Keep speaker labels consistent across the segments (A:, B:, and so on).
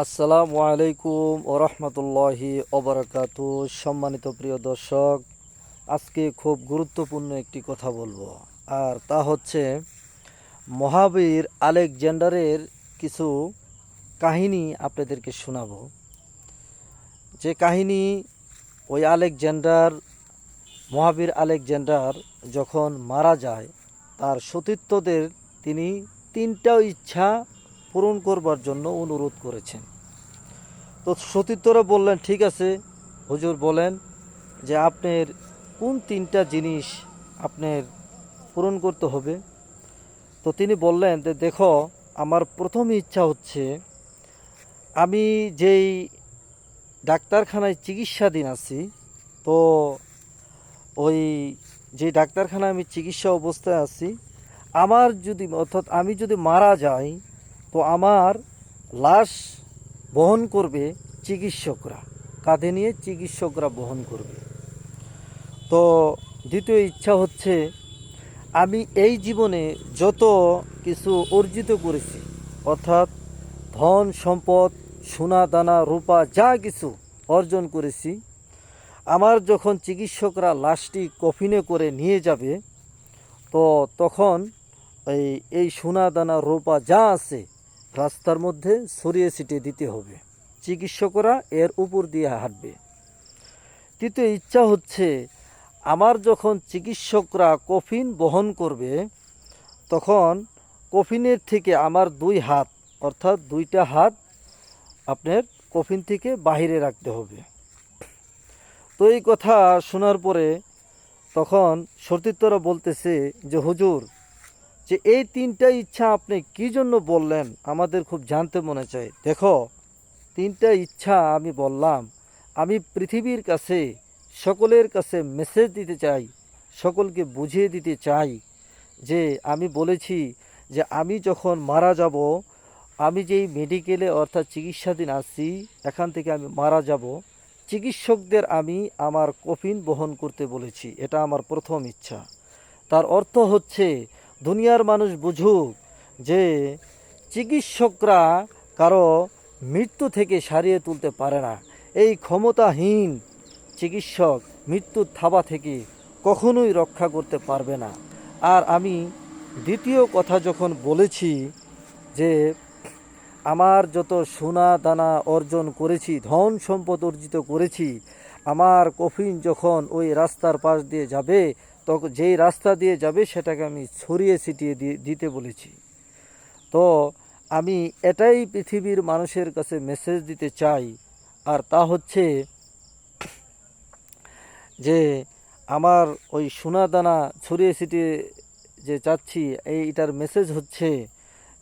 A: আসসালামু আলাইকুম ওরহমতুল্লাহি ওবরাকাত সম্মানিত প্রিয় দর্শক, আজকে খুব গুরুত্বপূর্ণ একটি কথা বলব, আর তা হচ্ছে মহাবীর আলেকজান্ডারের কিছু কাহিনী আপনাদেরকে শোনাবো। যে কাহিনী ওই আলেকজান্ডার, মহাবীর আলেকজান্ডার যখন মারা যায়, তার সতীর্থদের তিনি তিনটা ইচ্ছা পূরণ করবার জন্য অনুরোধ করেছেন। তো সতীর্থরা বললেন, ঠিক আছে। হুজুর বলেন যে, আপনার কোন তিনটা জিনিস আপনার পূরণ করতে হবে? তো তিনি বললেন যে, দেখো, আমার প্রথম ইচ্ছা হচ্ছে, আমি যেই ডাক্তারখানায় চিকিৎসাধীন আছি, তো ওই যে ডাক্তারখানায় আমি চিকিৎসা অবস্থায় আছি, আমার যদি, অর্থাৎ আমি যদি মারা যাই তো আমার লাশ বহন করবে চিকিৎসকরা। কাঁধে নিয়ে চিকিৎসকরা বহন করবে। তো দ্বিতীয় ইচ্ছা হচ্ছে, আমি এই জীবনে যত কিছু অর্জিত করেছি, অর্থাৎ ধন, সম্পদ, সোনা, দানা, রূপা, যা কিছু অর্জন করেছি, আমার যখন চিকিৎসকরা লাশটি কফিনে করে নিয়ে যাবে, তো তখন এই এই সোনা, দানা, রূপা যা আছে রাস্তার মধ্যে ছড়িয়ে ছিটিয়ে দিতে হবে। চিকিৎসকরা এর উপর দিয়ে হাঁটবে। তৃতীয় ইচ্ছা হচ্ছে, আমার যখন চিকিৎসকরা কফিন বহন করবে, তখন কফিনের থেকে আমার দুই হাত, অর্থাৎ দুইটা হাত আপনার কফিন থেকে বাহিরে রাখতে হবে। তো এই কথা শোনার পরে তখন সতীর্থরা বলতেছে যে, হুজুর যে এই তিনটা ইচ্ছা আপনি কি জন্য বললেন? আমাদের খুব জানতে মনে চায়। দেখো, তিনটা ইচ্ছা আমি বললাম। আমি পৃথিবীর কাছে, সকলের কাছে মেসেজ দিতে চাই, সকলকে বুঝিয়ে দিতে চাই যে, আমি বলেছি যে আমি যখন মারা যাব, আমি যেই মেডিকেলে অর্থাৎ চিকিৎসাধীন আছি, এখান থেকে আমি মারা যাব, চিকিৎসকদের আমি আমার কফিন বহন করতে বলেছি। এটা আমার প্রথম ইচ্ছা। তার অর্থ হচ্ছে দুনিয়ার মানুষ বুঝুক যে চিকিৎসকরা কারও মৃত্যু থেকে সারিয়ে তুলতে পারে না। এই ক্ষমতাহীন চিকিৎসক মৃত্যুর থাবা থেকে কখনোই রক্ষা করতে পারবে না। আর আমি দ্বিতীয় কথা যখন বলেছি যে আমার যত সোনা দানা অর্জন করেছি, ধন সম্পদ অর্জিত করেছি, আমার কফিন যখন ওই রাস্তার পাশ দিয়ে যাবে তখন যেই রাস্তা দিয়ে যাবে সেটাকে আমি ছড়িয়ে ছিটিয়ে দিতে বলেছি। তো আমি এটাই পৃথিবীর মানুষের কাছে মেসেজ দিতে চাই। আর তা হচ্ছে যে আমার ওই সোনা দানা ছড়িয়ে ছিটিয়ে যে চাচ্ছি, এইটার মেসেজ হচ্ছে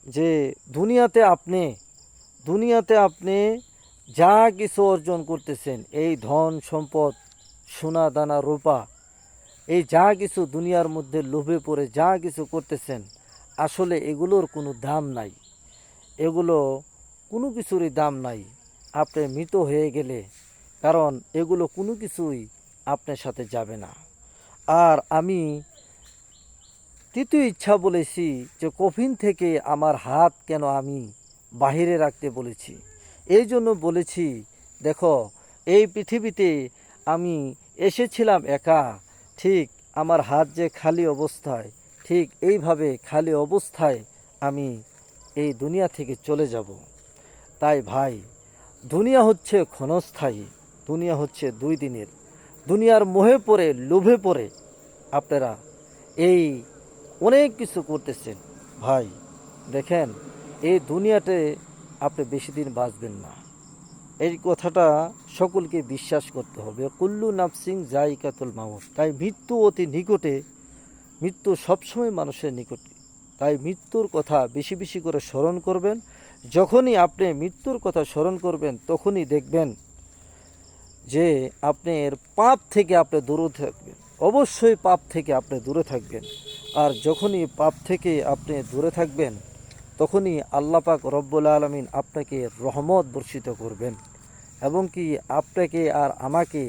A: যে দুনিয়াতে আপনি দুনিয়াতে আপনি যা কিছু অর্জন করতেছেন, এই ধন সম্পদ সোনা দানা রূপা এই যা কিছু দুনিয়ার মধ্যে লোভে পড়ে যা কিছু করতেছেন, আসলে এগুলোর কোনো দাম নাই। এগুলো কোনো কিছুরই দাম নাই। আপনি মৃত হয়ে গেলে, কারণ এগুলো কোনো কিছুই আপনার সাথে যাবে না। আর আমি তৃতীয় ইচ্ছা বলেছি যে কফিন থেকে আমার হাত কেন আমি বাহিরে রাখতে বলেছি। এই জন্য বলেছি, দেখো, এই পৃথিবীতে আমি এসেছিলাম একা ঠিক আমার হাত যে খালি অবস্থায়, ঠিক এইভাবে খালি অবস্থায় আমি এই দুনিয়া থেকে চলে যাব। তাই ভাই, দুনিয়া হচ্ছে ক্ষণস্থায়ী, দুনিয়া হচ্ছে দুই দিনের। দুনিয়ার মোহে পড়ে, লোভে পড়ে আপনারা এই অনেক কিছু করতেছেন। ভাই, দেখেন, এই দুনিয়াতে আপনি বেশি দিন বাঁচবেন না। এই কথাটা সকলকে বিশ্বাস করতে হবে। কুল্লু নাফসিং জাইকাতুল মাউত। তাই মৃত্যু অতি নিকটে, মৃত্যু সবসময় মানুষের নিকট। তাই মৃত্যুর কথা বেশি বেশি করে স্মরণ করবেন। যখনই আপনি মৃত্যুর কথা স্মরণ করবেন, তখনই দেখবেন যে আপনি এর পাপ থেকে আপনি দূরে থাকবেন। অবশ্যই পাপ থেকে আপনি দূরে থাকবেন। আর যখনই পাপ থেকে আপনি দূরে থাকবেন তখনই আল্লাহ পাক রব্বুল আলমিন আপনাকে রহমত বর্ষিত করবেন। এবং কি আপনাকে আর আমাকে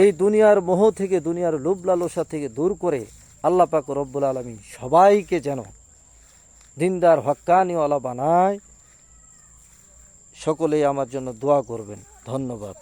A: এই দুনিয়ার মোহ থেকে, দুনিয়ার লোভ লালসা থেকে দূর করে আল্লাহ পাক রব্বুল আলমিন সবাইকে যেন দিনদার হক্কানিওয়ালা বানায়, সকলেই আমার জন্য দোয়া করবেন। ধন্যবাদ।